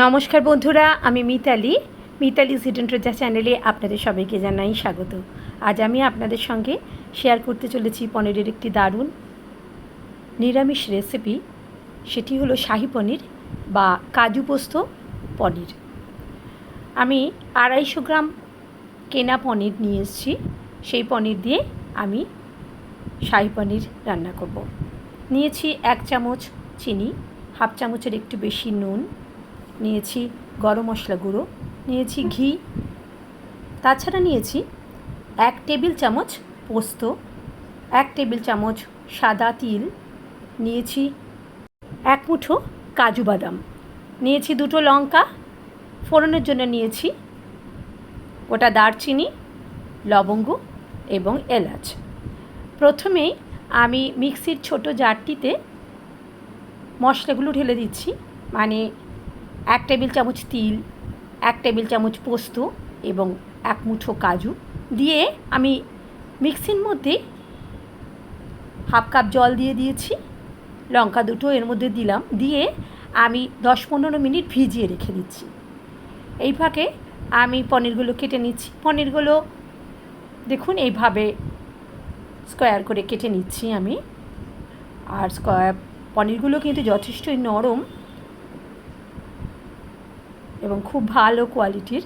নমস্কার বন্ধুরা, আমি মিতালি। মিতালি হিডেন ট্রেজার চ্যানেলে আপনাদের সবাইকে জানাই স্বাগত। আজ আমি আপনাদের সঙ্গে শেয়ার করতে চলেছি পনিরের একটি দারুণ নিরামিষ রেসিপি সেটি হলো শাহি পনির বা কাজু পোস্ত পনির। আমি আড়াইশো গ্রাম কেনা পনির নিয়ে এসেছি। সেই পনির দিয়ে আমি শাহি পনির রান্না করব। নিয়েছি এক চামচ চিনি, হাফ চামচের একটু বেশি নুন। নিয়েছি গরম মশলা গুঁড়ো, নিয়েছি ঘি, তাছাড়া নিয়েছি এক টেবিল চামচ পোস্ত, এক টেবিল চামচ সাদা তিল, নিয়েছি এক মুঠো কাজু বাদাম, নিয়েছি দুটো লঙ্কা, ফোড়নের জন্য নিয়েছি ওটা দারচিনি, লবঙ্গ এবং এলাচ। প্রথমেই আমি মিক্সির ছোট জারটিতে মশলাগুলো ঢেলে দিচ্ছি মানে এক টেবিল চামচ তিল, এক টেবিল চামচ পোস্ত এবং এক মুঠো কাজু দিয়ে আমি মিক্সির মধ্যে হাফ কাপ জল দিয়ে দিয়েছি। লঙ্কা দুটো এর মধ্যে দিলাম। দিয়ে আমি দশ পনেরো মিনিট ভিজিয়ে রেখে দিচ্ছি। এই ফাঁকে আমি পনিরগুলো কেটে নিচ্ছি। পনিরগুলো দেখুন এইভাবে স্কোয়ার করে কেটে নিচ্ছি আমি। আর স্কোয়ার পনিরগুলো কিন্তু যথেষ্টই নরম। এবং খুব ভালো কোয়ালিটির।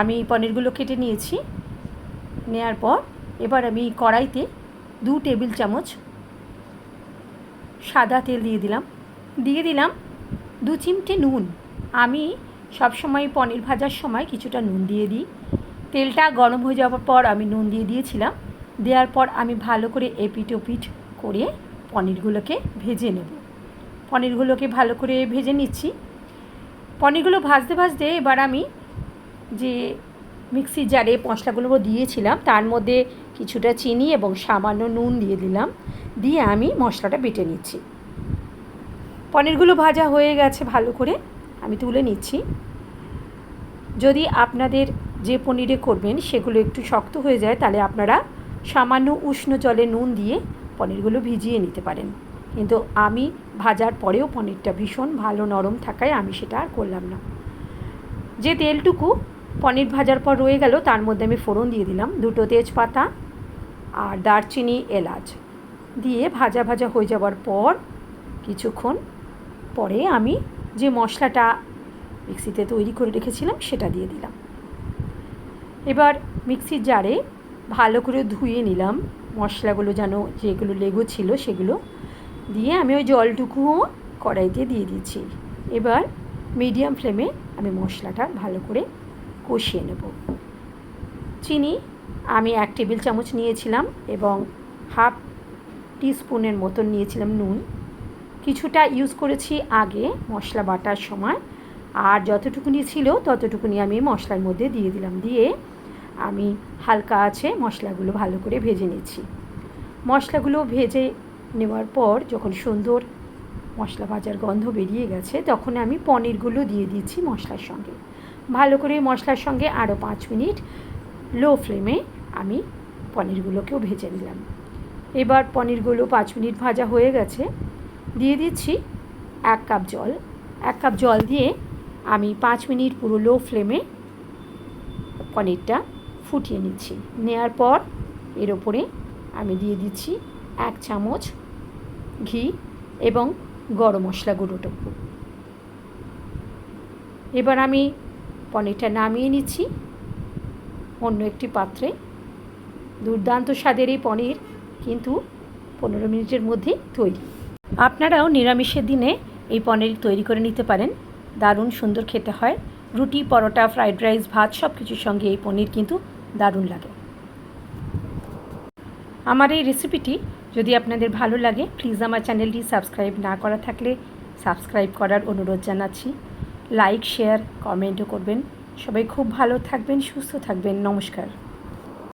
আমি পনিরগুলো কেটে নিয়েছি। নেয়ার পর এবার আমি কড়াইতে দু টেবিল চামচ সাদা তেল দিয়ে দিলাম। দিয়ে দিলাম দু চিমটে নুন। আমি সবসময় পনির ভাজার সময় কিছুটা নুন দিয়ে দিই। তেলটা গরম হয়ে যাওয়ার পর আমি নুন দিয়ে দিয়েছিলাম। দেওয়ার পর আমি ভালো করে এপিট ওপিট করে পনিরগুলোকে ভেজে নেব। পনিরগুলোকে ভালো করে ভেজে নিচ্ছি। পনিরগুলো ভাজতে ভাজতে এবার আমি যে মিক্সি জারে মশলাগুলো দিয়েছিলাম, তার মধ্যে কিছুটা চিনি এবং সামান্য নুন দিয়ে দিলাম, দিয়ে আমি মশলাটা বেটে নিচ্ছি। পনিরগুলো ভাজা হয়ে গেছে ভালো করে, আমি তুলে নিচ্ছি। যদি আপনাদের যে পনিরে করবেন সেগুলো একটু শক্ত হয়ে যায়, তাহলে আপনারা সামান্য উষ্ণ জলে নুন দিয়ে পনিরগুলো ভিজিয়ে নিতে পারেন। কিন্তু আমি ভাজার পরেও পনিরটা ভীষণ ভালো নরম থাকায় আমি সেটা আর করলাম না। যে তেলটুকু পনির ভাজার পর রয়ে গেল, তার মধ্যে আমি ফোড়ন দিয়ে দিলাম, দুটো তেজপাতা আর দারচিনি এলাচ দিয়ে ভাজা ভাজা হয়ে যাওয়ার পর কিছুক্ষণ পরে আমি যে মশলাটা মিক্সিতে তৈরি করে রেখেছিলাম, সেটা দিয়ে দিলাম। এবার মিক্সির জারে ভালো করে ধুয়ে নিলাম, মশলাগুলো যেন যেগুলো লেগো ছিল সেগুলো দিয়ে আমি ওই জলটুকুও কড়াইতে দিয়ে দিয়েছি এবার মিডিয়াম ফ্লেমে আমি মশলাটা ভালো করে কষিয়ে নেব। চিনি আমি এক টেবিল চামচ নিয়েছিলাম এবং হাফ টিস্পুনের মতন নিয়েছিলাম নুন। কিছুটা ইউজ করেছি আগে মশলা বাটার সময়। আর যতটুকুনি ছিল ততটুকুনি আমি মশলার মধ্যে দিয়ে দিলাম। দিয়ে আমি হালকা আছে মশলাগুলো ভালো করে ভেজে নিচ্ছি। মশলাগুলো ভেজে নেওয়ার পর যখন সুন্দর মশলা ভাজার গন্ধ বেরিয়ে গেছে, তখন আমি পনিরগুলো দিয়ে দিচ্ছি মশলার সঙ্গে। ভালো করে মশলার সঙ্গে আরও পাঁচ মিনিট লো ফ্লেমে আমি পনিরগুলোকেও ভেজে নিলাম। এবার পনিরগুলো পাঁচ মিনিট ভাজা হয়ে গেছে। দিয়ে দিচ্ছি এক কাপ জল। এক কাপ জল দিয়ে আমি পাঁচ মিনিট পুরো লো ফ্লেমে পনিরটা ফুটিয়ে নিচ্ছি। নেয়ার পর এর ওপরে আমি দিয়ে দিচ্ছি এক চামচ ঘি এবং গরম মশলা গুঁড়োটুকু এবার আমি পনিরটা নামিয়ে নিচ্ছি। অন্য একটি পাত্রে। দুর্দান্ত স্বাদের এই পনির কিন্তু পনেরো মিনিটের মধ্যেই তৈরি। আপনারাও নিরামিষের দিনে এই পনির তৈরি করে নিতে পারেন। দারুণ সুন্দর খেতে হয়। রুটি, পরোটা, ফ্রাইড রাইস, ভাত সব কিছুর সঙ্গে এই পনির কিন্তু দারুণ লাগে। আমার এই রেসিপিটি যদি আপনাদের ভালো লাগে প্লিজ আমার চ্যানেলটি সাবস্ক্রাইব না করা থাকলে সাবস্ক্রাইব করার অনুরোধ জানাচ্ছি। লাইক শেয়ার কমেন্টও করবেন। সবাই খুব ভালো থাকবেন, সুস্থ থাকবেন। নমস্কার।